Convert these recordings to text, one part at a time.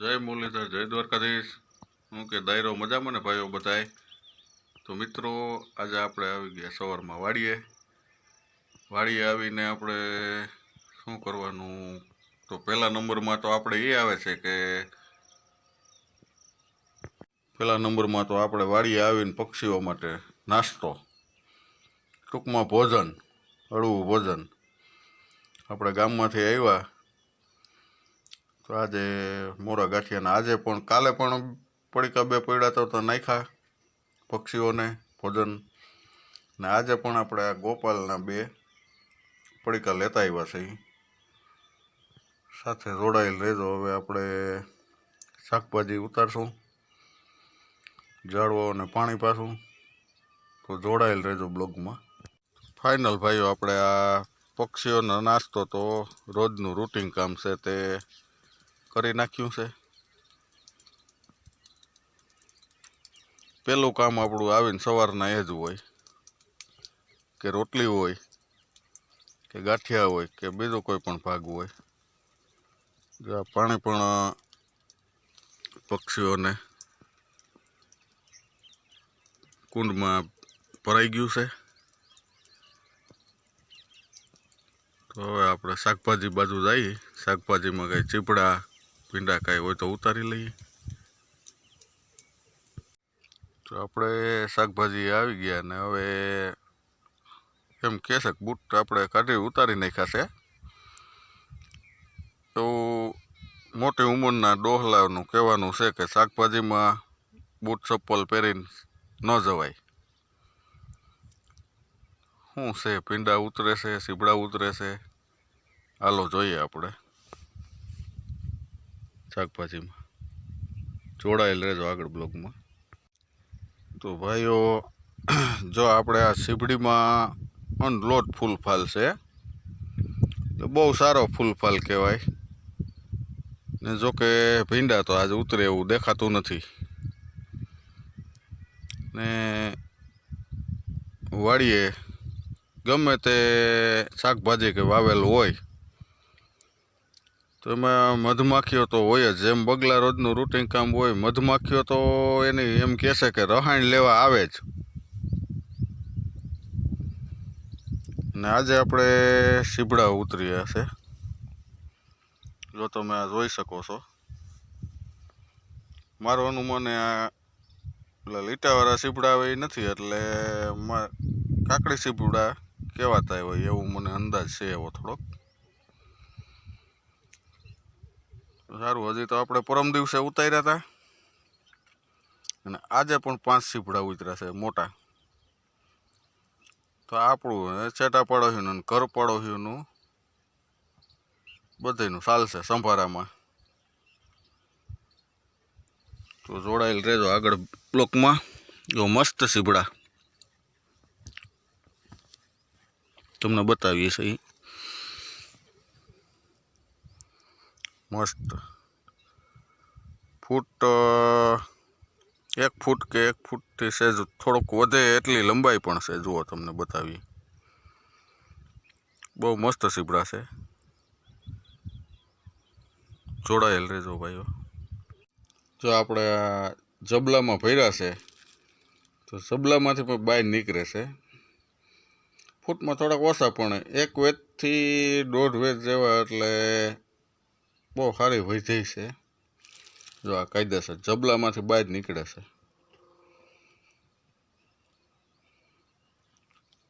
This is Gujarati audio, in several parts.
જય મુરલીધર, જય દ્વારકાધીશ. હું કે દાયરો મજામાં ને ભાઈઓ બધાય? તો મિત્રો, આજે આપણે આવી ગયા સવારમાં વાડીએ. વાડીએ આવીને આપણે શું કરવાનું? તો પહેલા નંબરમાં તો આપણે એ આવે છે કે પહેલા નંબરમાં તો આપણે વાડીએ આવીને પક્ષીઓ માટે નાસ્તો, ટૂંકમાં ભોજન, હળવું ભોજન. આપણે ગામમાંથી આવ્યા તો આજે મોરા ગાંઠિયાના આજે પણ કાલે પણ પડીકા બે પડ્યા તો નાખ્યા પક્ષીઓને ભોજન. ને આજે પણ આપણે આ ગોપાલના બે પડીકા લેતા આવ્યા છે. સાથે જોડાયેલ રહેજો. હવે આપણે શાકભાજી ઉતારશું, ઝાડવો અને પાણી પાછું. તો જોડાયેલ રહેજો બ્લોગમાં. ફાઇનલ ભાઈઓ, આપણે આ પક્ષીઓનો નાસ્તો તો રોજનું રૂટિન કામ છે તે કરી નાખ્યું છે. પહેલું કામ આપણું આવીને સવારના એ જ હોય, કે રોટલી હોય, કે ગાંઠિયા હોય, કે બીજો કોઈ પણ ભાગ હોય. જો પાણી પણ પક્ષીઓને કુંડમાં ભરાઈ ગયું છે. તો હવે આપણે શાકભાજી બાજુ જઈએ. શાકભાજીમાં કાંઈ ચીપડા ભીંડા કાંઈ હોય તો ઉતારી લઈએ. તો આપણે શાકભાજી આવી ગયા ને હવે એમ કહેશે કે બૂટ આપણે કાઢી ઉતારી નાખ્યા છે. તો મોટી ઉંમરના ડોહલાનું કહેવાનું છે કે શાકભાજીમાં બૂટ ચપ્પલ પહેરીને ન જવાય. શું છે? પીંડા ઉતરે છે, સીબડા ઉતરે છે? હાલો જોઈએ આપણે. શાકભાજીમાં. જોડાયેલ રહેજો આગળ બ્લોગમાં. તો ભાઈઓ, જો આપણે આ સીબડીમાં અનલોડ ફૂલફાલ છે, તો બહુ સારો ફૂલફાલ કહેવાય. ને જો કે ભીંડા તો આજે ઉતરે એવું દેખાતું નથી. ને વાડીએ ગમે તે શાકભાજી કે વાવેલું હોય તો એમાં મધમાખીઓ તો હોય જ. જેમ બગલા રોજનું રૂટિન કામ હોય, મધમાખીઓ તો એની એમ કહેશે કે રહાણ લેવા આવે જ. ને આજે આપણે સીબડા ઉતર્યા છે. જો તમે આ જોઈ શકો છો. મારું અનુમાન આ પેલા લીટાવાળા સીપડા આવે નથી, એટલે કાકડી સીપડા કહેવાતા હોય એવું મને અંદાજ છે એવો થોડોક. સારું, હજી તો આપણે પરમ દિવસે ઉતાર્યા હતા અને આજે પણ પાંચ સીપડા ઉતર્યા છે, મોટા. તો આપણું ચેટા પડોશીનું ઘર પડોશીનું બધાયનું ચાલશે સંભારામાં. તો જોડાયેલ રહેજો આગળ બ્લોકમાં. જો મસ્ત સીબડા તમને બતાવીએ છે મસ્ત. ફૂટ એક ફૂટ કે એક ફૂટથી સહેજ થોડોક વધે એટલી લંબાઈ પણ છે, જુઓ તમને બતાવી. બહુ મસ્ત સીબડા છે. જોડાયેલ રહેજો ભાઈઓ. જો આપણે જબલામાં ભર્યા છે, તો જબલામાંથી પણ બહાર નીકળે છે. ફૂટમાં થોડાક ઓછા, પણ એક વેતથી દોઢ વેત જેવા, એટલે બહુ સારી વધી છે. જો આ કાયદેસર જબલામાંથી બહાર નીકળે છે.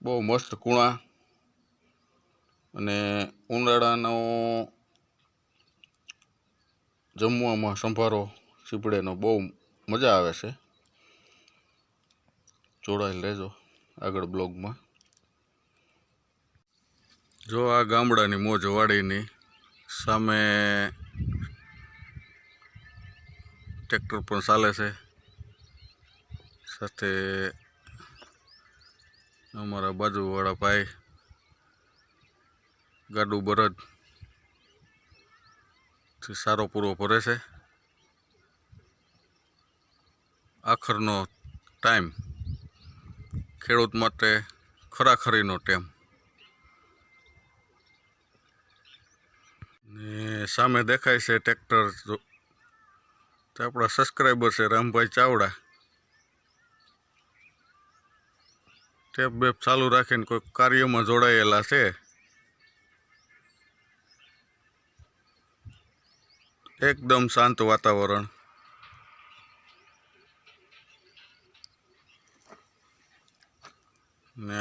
બહુ મસ્ત કૂણા અને ઉનાળાનો જમવામાં સંભારો ચીપડેનો બહુ મજા આવે છે. જોડાઈ લેજો આગળ બ્લોગમાં. જો આ ગામડાની મોજ વાડીની સામે ટ્રેક્ટર પણ ચાલે છે. સાથે અમારા બાજુવાળા ભાઈ ગાડું બરદથી સારો પૂરો ભરે છે. આખરનો ટાઈમ ખેડૂત માટે ખરાખરીનો ટાઈમ ને સામે દેખાય છે ટ્રેક્ટર તો આપણા સબસ્ક્રાઈબર છે રામભાઈ ચાવડા. ટેપ બેપ ચાલુ રાખીને કોઈ કાર્યમાં જોડાયેલા છે. એકદમ શાંત વાતાવરણ. ને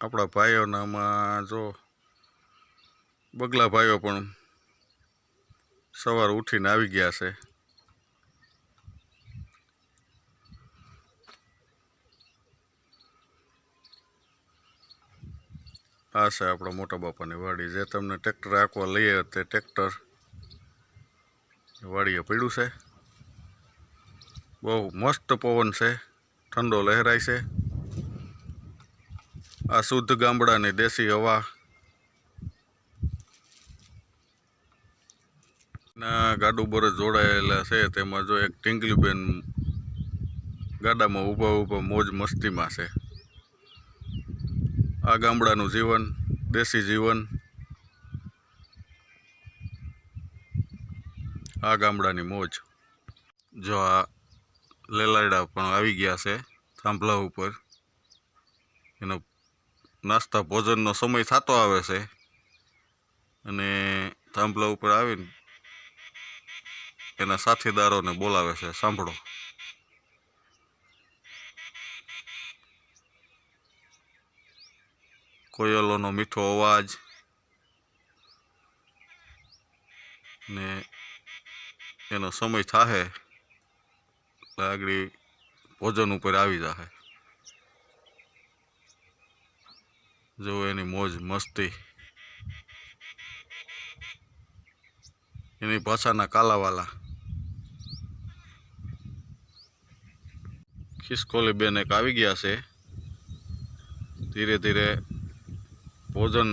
આપણા ભાઈઓનામાં જો બગલા ભાઈઓ પણ સવાર ઉઠીને આવી ગયા છે. આ છે આપણા મોટા બાપાની વાડી. જે તમને ટ્રેક્ટર આંકવા લઈએ તે ટ્રેક્ટર વાડીએ પડ્યું છે. બહુ મસ્ત પવન છે. ઠંડો લહેરાય છે. આ શુદ્ધ ગામડાની દેશી હવા ના, ગાડું પર જોડાયેલા છે. તેમાં જો એક ટીંગલીબેન ગાડામાં ઊભા ઊભા મોજ મસ્તીમાં છે. આ ગામડાનું જીવન, દેશી જીવન. આ ગામડાની મોજ. જો આ લેલાડા પણ આવી ગયા છે, થાંભલા ઉપર. એનો નાસ્તા ભોજનનો સમય થતો આવે છે. અને થાંભલા ઉપર આવીને એના સાથીદારોને બોલાવે છે, સાંભળો. કોયલોનો મીઠો અવાજ ને એનો સમય થાહે એટલે આગળ ભોજન ઉપર આવી જાહે. જો એની મોજ મસ્તી. એની ભાષાના કાલાવાલા. ખિસકોલી બેન એક આવી ગયા છે ધીરે ધીરે ભોજન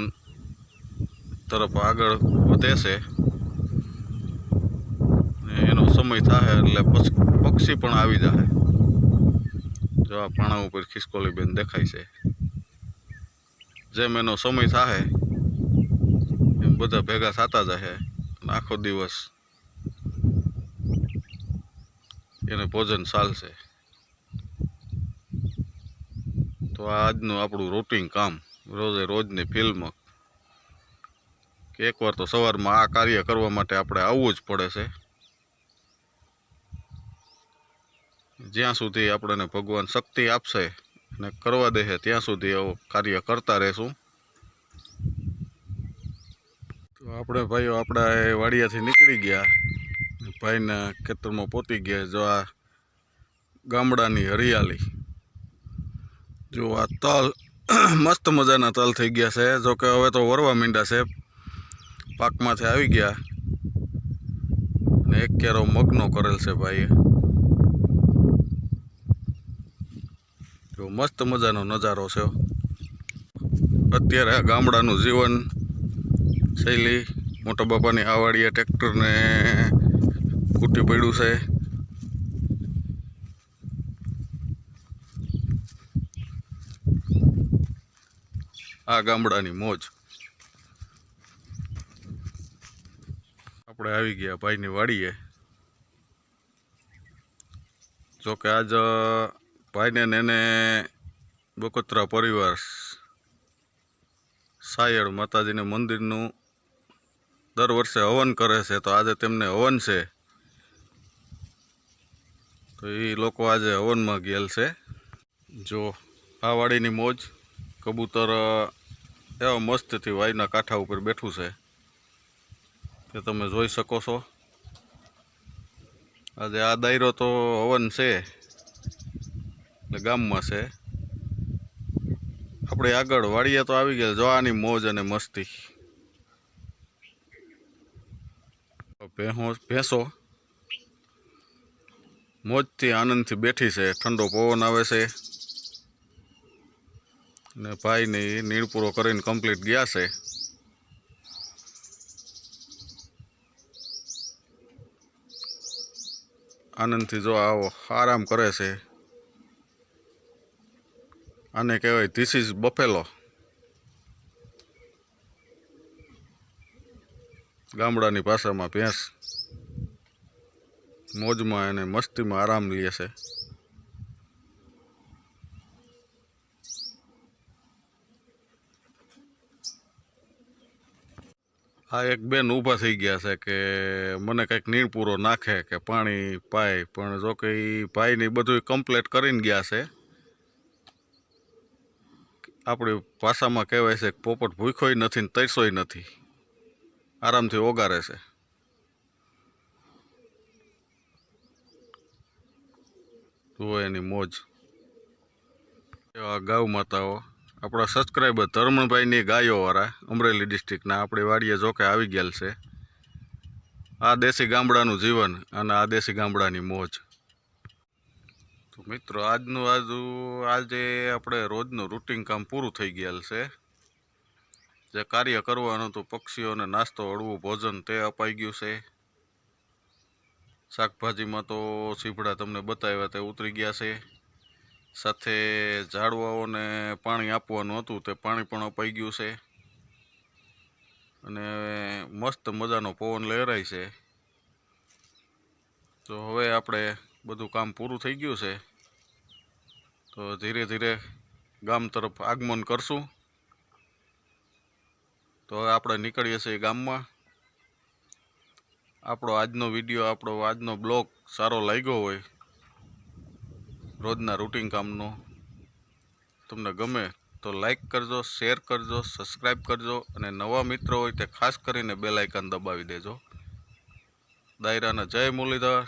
તરફ આગળ વધે છે ને એનો સમય થાય એટલે પછી પક્ષી પણ આવી જાય જો આ પાણા ઉપર ખિસકોલી બેન દેખાય છે જેમ એનો સમય થાય એમ બધા ભેગા થતા જશે અને આખો દિવસ એને ભોજન ચાલશે તો આજનું આપણું રૂટિન કામ, રોજે રોજની ફિલ્મ કે એકવાર તો સવારમાં આ કાર્ય કરવા માટે આપણે આવવું જ પડે છે. જ્યાં સુધી આપણને ભગવાન શક્તિ આપશે અને કરવા દેશે ત્યાં સુધી આવું કાર્ય કરતા રહેશું. તો આપણે ભાઈઓ, આપણા એ વાડિયાથી નીકળી ગયા. ભાઈના ખેતરમાં પહોંચી ગયા, જો આ ગામડાની હરિયાળી. જો આ તલ મસ્ત મજાના તલ થઈ ગયા છે. જો કે હવે તો વરવા માંડ્યા છે. પાકમાંથી આવી ગયા. અને એક કેરો મગનો કરેલ છે ભાઈએ. જો મસ્ત મજાનો નજારો છે. અત્યારે ગામડાનું જીવન શૈલી મોટા બાપાની આવાડીએ ટ્રેક્ટરને કૂટી પડ્યું છે. આ ગામડાની મોજ. આપણે આવી ગયા ભાઈની વાડીએ. જોકે આજ ભાઈને એને બકોત્રા પરિવાર સાયળ માતાજીને મંદિરનું દર વર્ષે હવન કરે છે, તો આજે તેમને હવન છે. તો એ લોકો આજે હવનમાં ગયેલ છે. જો, આ વાડીની મોજ કબૂતર એવા મસ્તથી વાયના કાંઠા ઉપર બેઠું છે. તે તમે જોઈ શકો છો. આજે આ દાયરો તો હવન છે. એટલે ગામમાં છે. આપણે આગળ વાડીએ તો આવી ગયા. જો આની મોજ અને મસ્તી. ભેંસો ભેંસો. મોજથી આનંદથી બેઠી છે. ઠંડો પવન આવે છે. ને ભાઈને નીણ પૂરો કરીને કમ્પ્લીટ ગયા છે. આનંદથી જો આવો, આરામ કરે છે. આને કહેવાય ધીસ ઇઝ બફેલો ગામડાની ભાષામાં ભેંસ મોજમાં અને મસ્તીમાં આરામ લે છે. આ એક બેન ઊભા થઈ ગયા છે કે મને કંઈક નીણ પૂરો નાખે કે પાણી પાય, પણ જો કે ઈ ભાઈને બધું કમ્પ્લેટ કરીને ગયા છે. આપણી ભાષામાં કહેવાય છે કે પોપટ ભૂખોય નથી ને તરસોય નથી. આરામથી ઓગારે છે. જુઓ એની મોજ. એવા ગાઉ માતાઓ. આપણા સબસ્ક્રાઈબર ધર્મભાઈની ગાયોવાળા, અમરેલી ડિસ્ટ્રિક્ટના આપણી વાડીએ જોકે આવી ગયેલ છે. આ દેશી ગામડાનું જીવન અને આ દેશી ગામડાની મોજ. તો મિત્રો, આજનું આજુ, આજે આપણે રોજનું રૂટિન કામ પૂરું થઈ ગયેલ છે. જે કાર્ય કરવાનું હતું પક્ષીઓને નાસ્તો, હળવું ભોજન તે અપાઈ ગયું છે. શાકભાજીમાં તો સીભડા તમને બતાવ્યા તે ઉતરી ગયા છે. સાથે ઝાડવાઓને પાણી આપવાનું હતું તે પાણી પણ અપાઈ ગયું છે. અને મસ્ત મજાનો પવન લહેરાય છે. તો હવે આપણે બધું કામ પૂરું થઈ ગયું છે. તો ધીરે ધીરે ગામ તરફ આગમન કરશું. તો હવે આપણે નીકળીએ છીએ ગામમાં. આપણો આજનો વીડિયો, આપણો આજનો બ્લોગ સારો લાગ્યો હોય રોજના રૂટિન કામનો. તમને ગમે તો લાઈક કરજો શેર કરજો સબસ્ક્રાઈબ કરજો અને નવા મિત્રો હોય તે ખાસ કરીને બે આઇકન દબાવી દેજો. દાયરાના જય મુરલીધર.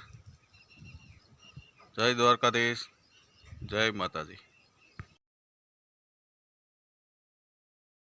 જય દ્વારકાધીશ. જય માતાજી.